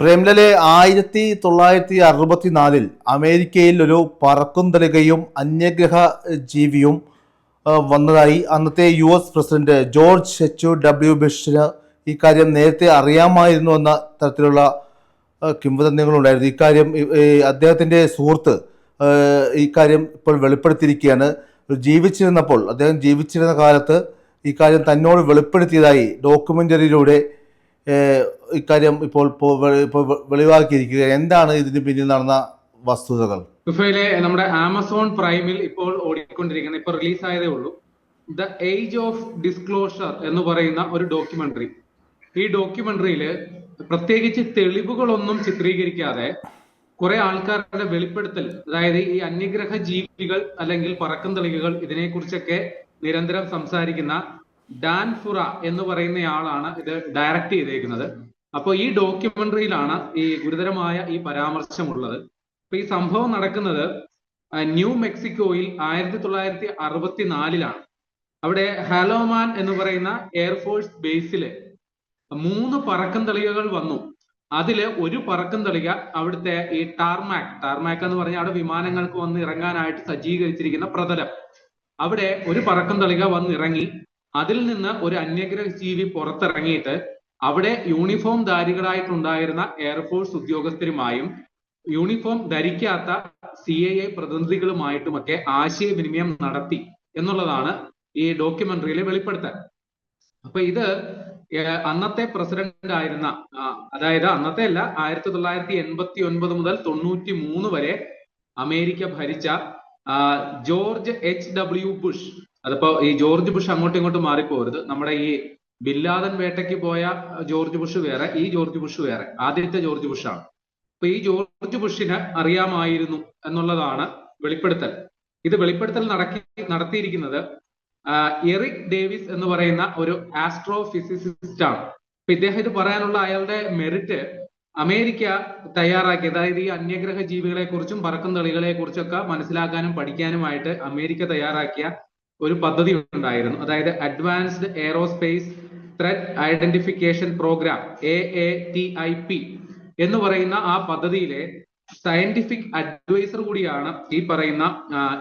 പ്രേംലലെ ആയിരത്തി തൊള്ളായിരത്തി അറുപത്തിനാലിൽ അമേരിക്കയിൽ ഒരു പറക്കും അന്യഗ്രഹ ജീവിയും വന്നതായി. അന്നത്തെ U S president George H. W. ബുഷിന് ഇക്കാര്യം നേരത്തെ അറിയാമായിരുന്നു എന്ന തരത്തിലുള്ള കിംവദന്തികളുണ്ടായിരുന്നു. ഇക്കാര്യം അദ്ദേഹത്തിന്റെ സുഹൃത്ത് ഇക്കാര്യം ഇപ്പോൾ വെളിപ്പെടുത്തിയിരിക്കുകയാണ്. ജീവിച്ചിരുന്നപ്പോൾ അദ്ദേഹം ജീവിച്ചിരുന്ന കാലത്ത് ഇക്കാര്യം തന്നോട് വെളിപ്പെടുത്തിയതായി ഡോക്യുമെന്ററിയിലൂടെ ഇക്കാര്യം ഇപ്പോൾ ഇപ്പോൾ വെളിവാക്കിയിരിക്കുക. എന്താണ് ഇതിന് പിന്നിൽ നടന്ന വസ്തുതകൾ? ഗുഫയിലെ നമ്മുടെ ആമസോൺ പ്രൈമിൽ ഇപ്പോൾ ഓടിക്കൊണ്ടിരിക്കുന്ന ഇപ്പൊ റിലീസ് ആയതേ ഉള്ളൂ. ദ ഏജ് ഓഫ് ഡിസ്ക്ലോഷർ എന്ന് പറയുന്ന ഒരു ഡോക്യുമെന്ററി. ഈ ഡോക്യുമെന്ററിയിൽ പ്രത്യേകിച്ച് തെളിവുകളൊന്നും ചിത്രീകരിക്കാതെ കുറെ ആൾക്കാരുടെ വെളിപ്പെടുത്തൽ അതായത് ഈ അന്യഗ്രഹ ജീവികൾ അല്ലെങ്കിൽ പറക്കം തെളിവുകൾ ഇതിനെക്കുറിച്ചൊക്കെ നിരന്തരം സംസാരിക്കുന്ന ഡാൻ ഫുറ എന്ന് പറയുന്നയാളാണ് ഇത് ഡയറക്ട് ചെയ്തേക്കുന്നത്. അപ്പോൾ ഈ ഡോക്യുമെന്ററിയിലാണ് ഈ ഗുരുതരമായ ഈ പരാമർശമുള്ളത്. അപ്പൊ ഈ സംഭവം നടക്കുന്നത് ന്യൂ മെക്സിക്കോയിൽ ആയിരത്തി തൊള്ളായിരത്തി അറുപത്തിനാലിലാണ് അവിടെ ഹാലോമാൻ എന്ന് പറയുന്ന എയർഫോഴ്സ് ബേസിൽ മൂന്ന് പറക്കം തളികകൾ വന്നു. അതിൽ ഒരു പറക്കം തളിക അവിടുത്തെ ഈ ടാർമാക് ടാർമാക് എന്ന് പറഞ്ഞാൽ അവിടെ വിമാനങ്ങൾക്ക് വന്ന് ഇറങ്ങാനായിട്ട് സജ്ജീകരിച്ചിരിക്കുന്ന പ്രതലം. അവിടെ ഒരു പറക്കം തളിക വന്ന് ഇറങ്ങി അതിൽ നിന്ന് ഒരു അന്യഗ്രഹ ജീവി പുറത്തിറങ്ങിയിട്ട് അവിടെ യൂണിഫോം ധാരികളായിട്ടുണ്ടായിരുന്ന എയർഫോഴ്സ് ഉദ്യോഗസ്ഥരുമായും യൂണിഫോം ധരിക്കാത്ത സി ഐ എ പ്രതിനിധികളുമായിട്ടുമൊക്കെ ആശയവിനിമയം നടത്തി എന്നുള്ളതാണ് ഈ ഡോക്യുമെന്ററിയിലെ വെളിപ്പെടുത്തൽ. അപ്പൊ ഇത് അന്നത്തെ പ്രസിഡന്റ് ആയിരുന്ന അതായത് അന്നത്തെ അല്ല ആയിരത്തി തൊള്ളായിരത്തി എൺപത്തി ഒൻപത് മുതൽ തൊണ്ണൂറ്റി മൂന്ന് വരെ അമേരിക്ക ഭരിച്ച ജോർജ് എച്ച് ഡബ്ല്യു ബുഷ്. അതിപ്പോ ഈ ജോർജ് ബുഷ് അങ്ങോട്ടും ഇങ്ങോട്ടും മാറിപ്പോരുത്. നമ്മുടെ ഈ ബില്ലാദൻ വേട്ടയ്ക്ക് പോയ ജോർജ് ബുഷ് വേറെ ഈ ജോർജ് ബുഷ് വേറെ ആദ്യത്തെ ജോർജ് ബുഷാണ് അപ്പൊ ഈ ജോർജ് ബുഷിന് അറിയാമായിരുന്നു എന്നുള്ളതാണ് വെളിപ്പെടുത്തൽ. ഇത് വെളിപ്പെടുത്തൽ നടക്കി നടത്തിയിരിക്കുന്നത് എറിക് ഡേവിസ് എന്ന് പറയുന്ന ഒരു ആസ്ട്രോ ഫിസിസിസ്റ്റ് ആണ്. അപ്പൊ ഇദ്ദേഹം ഇത് പറയാനുള്ള അയാളുടെ മെറിറ്റ് അമേരിക്ക തയ്യാറാക്കി. അതായത് ഈ അന്യഗ്രഹ ജീവികളെ കുറിച്ചും പറക്കും തളികളെ കുറിച്ചൊക്കെ മനസ്സിലാക്കാനും പഠിക്കാനുമായിട്ട് അമേരിക്ക തയ്യാറാക്കിയ ഒരു പദ്ധതി ഉണ്ടായിരുന്നു. അതായത് advanced aerospace threat identification program A A T I P എന്ന് പറയുന്ന ആ പദ്ധതിയിലെ സയന്റിഫിക് അഡ്വൈസർ കൂടിയാണ് ഈ പറയുന്ന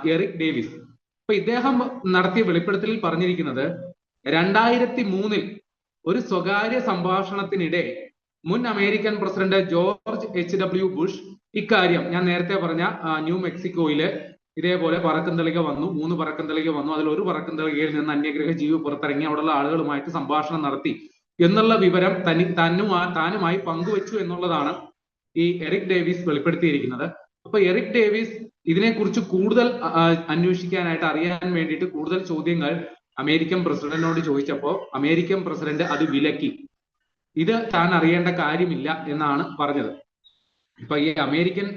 എറിക് ഡേവിസ് അപ്പൊ ഇദ്ദേഹം നടത്തിയ വെളിപ്പെടുത്തലിൽ പറഞ്ഞിരിക്കുന്നത് രണ്ടായിരത്തി മൂന്നിൽ ഒരു സ്വകാര്യ സംഭാഷണത്തിനിടെ മുൻ American president George H W Bush ഇക്കാര്യം ഞാൻ നേരത്തെ പറഞ്ഞ ന്യൂ മെക്സിക്കോയിൽ ഇതേപോലെ പറക്കന്തളിക വന്നു മൂന്ന് പറക്കന്തളിക വന്നു. അതിൽ ഒരു പറക്കന്തളികയിൽ നിന്ന് അന്യഗ്രഹ ജീവി പുറത്തിറങ്ങി അവിടെയുള്ള ആളുകളുമായിട്ട് സംഭാഷണം നടത്തി. എന്നുള്ള വിവരം തനി തന്നുമാ താനുമായി പങ്കുവച്ചു എന്നുള്ളതാണ് ഈ എറിക് ഡേവിസ് വെളിപ്പെടുത്തിയിരിക്കുന്നത്. അപ്പൊ എറിക് ഡേവിസ് ഇതിനെക്കുറിച്ച് കൂടുതൽ അന്വേഷിക്കാനായിട്ട് അറിയാൻ വേണ്ടിയിട്ട് കൂടുതൽ ചോദ്യങ്ങൾ അമേരിക്കൻ പ്രസിഡന്റിനോട് ചോദിച്ചപ്പോൾ അമേരിക്കൻ പ്രസിഡന്റ് അത് വിലക്കി. ഇത് താൻ അറിയേണ്ട കാര്യമില്ല എന്നാണ് പറഞ്ഞത്. ഇപ്പൊ ഈ അമേരിക്കൻ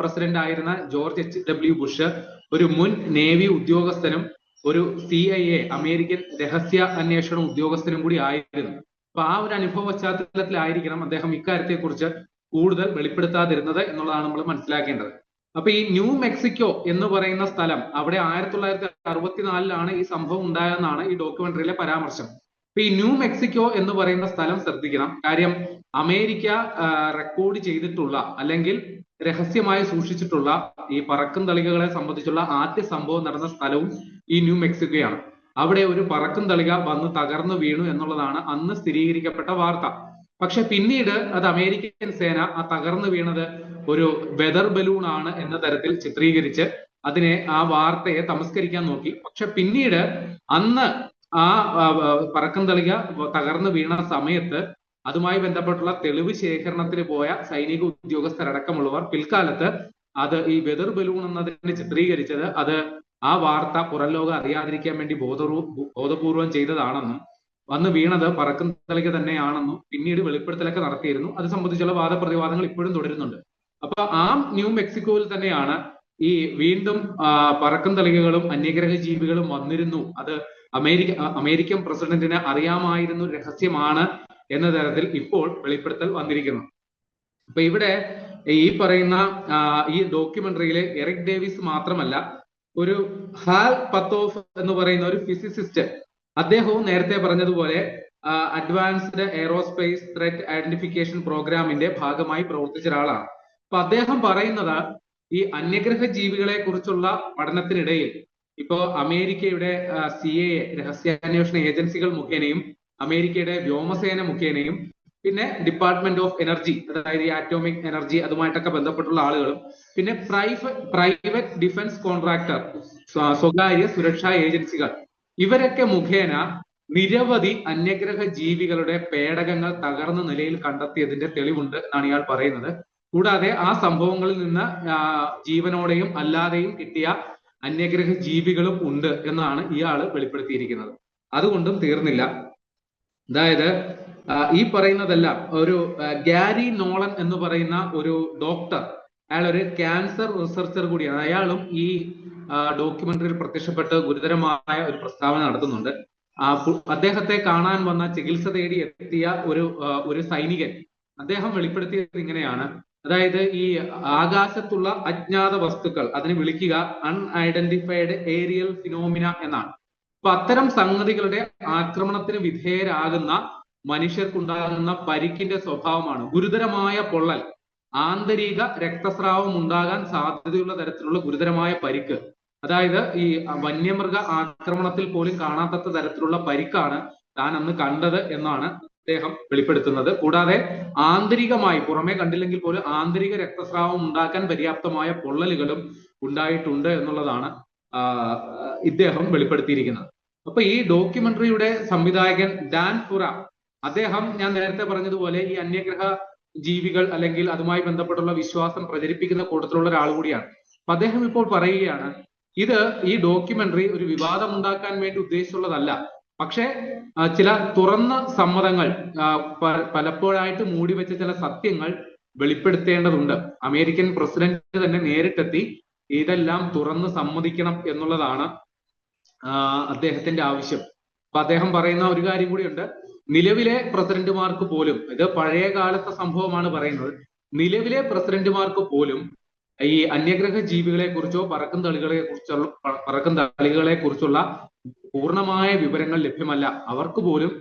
പ്രസിഡന്റ് ആയിരുന്ന ജോർജ് എച്ച് ഡബ്ല്യു ബുഷ് ഒരു മുൻ നേവി ഉദ്യോഗസ്ഥനും ഒരു സി ഐ എ അമേരിക്കൻ രഹസ്യ അന്വേഷണ ഉദ്യോഗസ്ഥനും കൂടി ആയിരുന്നു. അപ്പൊ ആ ഒരു അനുഭവ പശ്ചാത്തലത്തിലായിരിക്കണം അദ്ദേഹം ഇക്കാര്യത്തെ കുറിച്ച് കൂടുതൽ വെളിപ്പെടുത്താതിരുന്നത് എന്നുള്ളതാണ് നമ്മൾ മനസ്സിലാക്കേണ്ടത്. അപ്പൊ ഈ ന്യൂ മെക്സിക്കോ എന്ന് പറയുന്ന സ്ഥലം അവിടെ ആയിരത്തി തൊള്ളായിരത്തി അറുപത്തിനാലിലാണ് ഈ സംഭവം ഉണ്ടായതെന്നാണ് ഈ ഡോക്യുമെന്ററിയിലെ പരാമർശം. അപ്പൊ ഈ ന്യൂ മെക്സിക്കോ എന്ന് പറയുന്ന സ്ഥലം ശ്രദ്ധിക്കണം. കാര്യം അമേരിക്ക റെക്കോർഡ് ചെയ്തിട്ടുള്ള അല്ലെങ്കിൽ രഹസ്യമായി സൂക്ഷിച്ചിട്ടുള്ള ഈ പറക്കും തളികകളെ സംബന്ധിച്ചുള്ള ആദ്യ സംഭവം നടന്ന സ്ഥലവും ഈ ന്യൂ മെക്സിക്കോയാണ്. അവിടെ ഒരു പറക്കും തളിക വന്ന് തകർന്നു വീണു എന്നുള്ളതാണ് അന്ന് സ്ഥിരീകരിക്കപ്പെട്ട വാർത്ത. പക്ഷെ പിന്നീട് അത് അമേരിക്കൻ സേന ആ തകർന്നു വീണത് ഒരു വെതർ ബലൂൺ ആണ് എന്ന തരത്തിൽ ചിത്രീകരിച്ച് അതിനെ ആ വാർത്തയെ തമസ്കരിക്കാൻ നോക്കി. പക്ഷെ പിന്നീട് അന്ന് ആ പറക്കും തളിക തകർന്നു വീണ സമയത്ത് അതുമായി ബന്ധപ്പെട്ടുള്ള തെളിവ് ശേഖരണത്തിന് പോയ സൈനിക ഉദ്യോഗസ്ഥരടക്കമുള്ളവർ പിൽക്കാലത്ത് അത് ഈ വെതർ ബലൂൺ എന്നതിനെ ചിത്രീകരിച്ചത് അത് ആ വാർത്ത പുറം ലോകം അറിയാതിരിക്കാൻ വേണ്ടി ബോധപൂർവ ബോധപൂർവം ചെയ്തതാണെന്നും വന്ന് വീണത് പറക്കും തളിക തന്നെയാണെന്നും പിന്നീട് വെളിപ്പെടുത്തലൊക്കെ നടത്തിയിരുന്നു. അത് സംബന്ധിച്ചുള്ള വാദപ്രതിവാദങ്ങൾ ഇപ്പോഴും തുടരുന്നുണ്ട്. അപ്പൊ ആ ന്യൂ മെക്സിക്കോയിൽ തന്നെയാണ് ഈ വീണ്ടും പറക്കും തളികകളും അന്യഗ്രഹ ജീവികളും വന്നിരുന്നു. അത് അമേരിക്ക അമേരിക്കൻ പ്രസിഡന്റിന് അറിയാമായിരുന്നു രഹസ്യമാണ് എന്ന തരത്തിൽ ഇപ്പോൾ വെളിപ്പെടുത്തൽ വന്നിരിക്കുന്നു. അപ്പൊ ഇവിടെ ഈ പറയുന്ന ഈ ഡോക്യുമെന്ററിയിലെ എറിക് ഡേവിസ് മാത്രമല്ല ഒരു ഹാൽ പത്തോഫ് എന്ന് പറയുന്ന ഒരു ഫിസിസിസ്റ്റ് അദ്ദേഹവും നേരത്തെ പറഞ്ഞതുപോലെ അഡ്വാൻസ്ഡ് എയറോസ്പേസ് ത്രെറ്റ് ഐഡന്റിഫിക്കേഷൻ പ്രോഗ്രാമിന്റെ ഭാഗമായി പ്രവർത്തിച്ച ഒരാളാണ് അപ്പൊ അദ്ദേഹം പറയുന്നത് ഈ അന്യഗ്രഹ ജീവികളെ കുറിച്ചുള്ള പഠനത്തിനിടയിൽ ഇപ്പോ അമേരിക്കയുടെ സി എ രഹസ്യാന്വേഷണ ഏജൻസികൾ മുഖേനയും അമേരിക്കയുടെ വ്യോമസേന മുഖേനയും പിന്നെ ഡിപ്പാർട്ട്മെന്റ് ഓഫ് എനർജി അതായത് ഈ ആറ്റോമിക് എനർജി അതുമായിട്ടൊക്കെ ബന്ധപ്പെട്ടുള്ള ആളുകളും പിന്നെ പ്രൈവറ്റ് ഡിഫൻസ് കോൺട്രാക്ടർ സ്വകാര്യ സുരക്ഷാ ഏജൻസികൾ ഇവരൊക്കെ മുഖേന നിരവധി അന്യഗ്രഹ ജീവികളുടെ പേടകങ്ങൾ തകർന്ന നിലയിൽ കണ്ടെത്തിയതിന്റെ തെളിവുണ്ട് എന്നാണ് ഇയാൾ പറയുന്നത്. കൂടാതെ ആ സംഭവങ്ങളിൽ നിന്ന് ജീവനോടെയും അല്ലാതെയും കിട്ടിയ അന്യഗ്രഹ ജീവികളും ഉണ്ട് എന്നാണ് ഇയാൾ വെളിപ്പെടുത്തിയിരിക്കുന്നത്. അതുകൊണ്ടും തീർന്നില്ല. അതായത് ഈ പറയുന്നതെല്ലാം ഒരു ഗാരി നോളൻ എന്ന് പറയുന്ന ഒരു ഡോക്ടർ അയാൾ ഒരു ക്യാൻസർ റിസർച്ചർ കൂടിയാണ്. അയാളും ഈ ഡോക്യുമെന്ററിയിൽ പ്രത്യക്ഷപ്പെട്ട് ഗുരുതരമായ ഒരു പ്രസ്താവന നടത്തുന്നുണ്ട്. അദ്ദേഹത്തെ കാണാൻ വന്ന ചികിത്സ തേടി എത്തിയ ഒരു ഒരു സൈനികൻ അദ്ദേഹം വെളിപ്പെടുത്തിയത് ഇങ്ങനെയാണ്. അതായത് ഈ ആകാശത്തുള്ള അജ്ഞാത വസ്തുക്കൾ അതിനെ വിളിക്കുക അൺഐഡന്റിഫൈഡ് ഏരിയൽ ഫിനോമിന എന്നാണ്. അപ്പൊ അത്തരം സംഗതികളുടെ ആക്രമണത്തിന് വിധേയരാകുന്ന മനുഷ്യർക്കുണ്ടാകുന്ന പരിക്കിന്റെ സ്വഭാവമാണ്. ഗുരുതരമായ പൊള്ളൽ ആന്തരിക രക്തസ്രാവം ഉണ്ടാകാൻ സാധ്യതയുള്ള തരത്തിലുള്ള ഗുരുതരമായ പരിക്ക്. അതായത് ഈ വന്യമൃഗ ആക്രമണത്തിൽ പോലും കാണാത്ത തരത്തിലുള്ള പരിക്കാണ് താൻ അന്ന് കണ്ടത് എന്നാണ് അദ്ദേഹം വെളിപ്പെടുത്തുന്നത്. കൂടാതെ ആന്തരികമായി പുറമെ കണ്ടില്ലെങ്കിൽ പോലും ആന്തരിക രക്തസ്രാവം ഉണ്ടാക്കാൻ പര്യാപ്തമായ പൊള്ളലുകളും ഉണ്ടായിട്ടുണ്ട് എന്നുള്ളതാണ് ഇദ്ദേഹം വെളിപ്പെടുത്തിയിരിക്കുന്നത്. അപ്പൊ ഈ ഡോക്യുമെന്ററിയുടെ സംവിധായകൻ ഡാൻ ഫുറ അദ്ദേഹം ഞാൻ നേരത്തെ പറഞ്ഞതുപോലെ ഈ അന്യഗ്രഹ ജീവികൾ അല്ലെങ്കിൽ അതുമായി ബന്ധപ്പെട്ടുള്ള വിശ്വാസം പ്രചരിപ്പിക്കുന്ന കൂട്ടത്തിലുള്ള ഒരാൾ കൂടിയാണ്. അപ്പൊ അദ്ദേഹം ഇപ്പോൾ പറയുകയാണ് ഇത് ഈ ഡോക്യുമെന്ററി ഒരു വിവാദം ഉണ്ടാക്കാൻ വേണ്ടി ഉദ്ദേശിച്ചുള്ളതല്ല. പക്ഷേ ചില തുറന്ന സമ്മതങ്ങൾ പലപ്പോഴായിട്ട് മൂടി വെച്ച ചില സത്യങ്ങൾ വെളിപ്പെടുത്തേണ്ടതുണ്ട്. അമേരിക്കൻ പ്രസിഡന്റ് തന്നെ നേരിട്ടെത്തി ഇതെല്ലാം തുറന്ന് സമ്മതിക്കണം എന്നുള്ളതാണ് അദ്ദേഹത്തിന്റെ ആവശ്യം. അപ്പൊ അദ്ദേഹം പറയുന്ന ഒരു കാര്യം കൂടിയുണ്ട്. നിലവിലെ പ്രസിഡന്റുമാർക്ക് പോലും ഇത് പഴയ കാലത്തെ സംഭവമാണ് പറയുന്നത്. നിലവിലെ പ്രസിഡന്റുമാർക്ക് പോലും ഈ അന്യഗ്രഹ ജീവികളെ കുറിച്ചോ പറക്കും തളികളെ കുറിച്ചുള്ള പറക്കും തളികളെ കുറിച്ചുള്ള പൂർണമായ വിവരങ്ങൾ ലഭ്യമല്ല. അവർക്ക് പോലും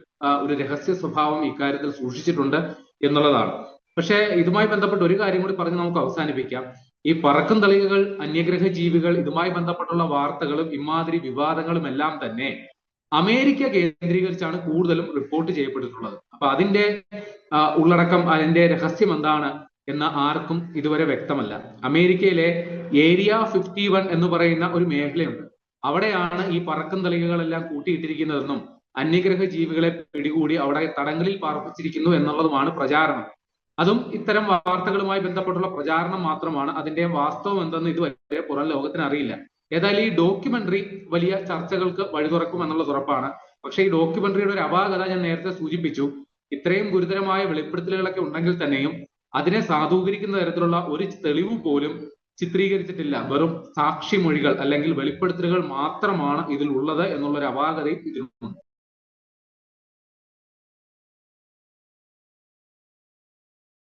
ഒരു രഹസ്യ സ്വഭാവം ഇക്കാര്യത്തിൽ സൂക്ഷിച്ചിട്ടുണ്ട് എന്നുള്ളതാണ്. പക്ഷേ ഇതുമായി ബന്ധപ്പെട്ട് ഒരു കാര്യം കൂടി പറഞ്ഞ് നമുക്ക് അവസാനിപ്പിക്കാം. ഈ പറക്കും തളികകൾ അന്യഗ്രഹ ജീവികൾ ഇതുമായി ബന്ധപ്പെട്ടുള്ള വാർത്തകളും ഇമാതിരി വിവാദങ്ങളും എല്ലാം തന്നെ അമേരിക്ക കേന്ദ്രീകരിച്ചാണ് കൂടുതലും റിപ്പോർട്ട് ചെയ്യപ്പെട്ടിട്ടുള്ളത്. അപ്പൊ അതിന്റെ ഉള്ളടക്കം അതിന്റെ രഹസ്യം എന്താണ് എന്ന ആർക്കും ഇതുവരെ വ്യക്തമല്ല. അമേരിക്കയിലെ ഏരിയ ഫിഫ്റ്റി വൺ എന്ന് പറയുന്ന ഒരു മേഖലയുണ്ട്. അവിടെയാണ് ഈ പറക്കും തളികകളെല്ലാം കൂട്ടിയിട്ടിരിക്കുന്നതെന്നും അന്യഗ്രഹ ജീവികളെ പിടികൂടി അവിടെ തടങ്കലിൽ പാർപ്പിച്ചിരിക്കുന്നു എന്നുള്ളതുമാണ് പ്രചാരണം. അതും ഇത്തരം വാർത്തകളുമായി ബന്ധപ്പെട്ടുള്ള പ്രചാരണം മാത്രമാണ് അതിന്റെ വാസ്തവം എന്തെന്ന് ഇതുവരെ പുറം ലോകത്തിന് അറിയില്ല. ഏതായാലും ഈ ഡോക്യുമെന്ററി വലിയ ചർച്ചകൾക്ക് വഴി തുറക്കും എന്നുള്ളത് ഉറപ്പാണ്. പക്ഷേ ഈ ഡോക്യുമെന്ററിയുടെ ഒരു അപാകത ഞാൻ നേരത്തെ സൂചിപ്പിച്ചു. ഇത്രയും ഗുരുതരമായ വെളിപ്പെടുത്തലുകളൊക്കെ ഉണ്ടെങ്കിൽ തന്നെയും അതിനെ സാധൂകരിക്കുന്ന തരത്തിലുള്ള ഒരു തെളിവ് പോലും ചിത്രീകരിച്ചിട്ടില്ല. വെറും സാക്ഷിമൊഴികൾ അല്ലെങ്കിൽ വെളിപ്പെടുത്തലുകൾ മാത്രമാണ് ഇതിൽ ഉള്ളത് എന്നുള്ള ഒരു അപാകതയും ഇതിലുണ്ട്.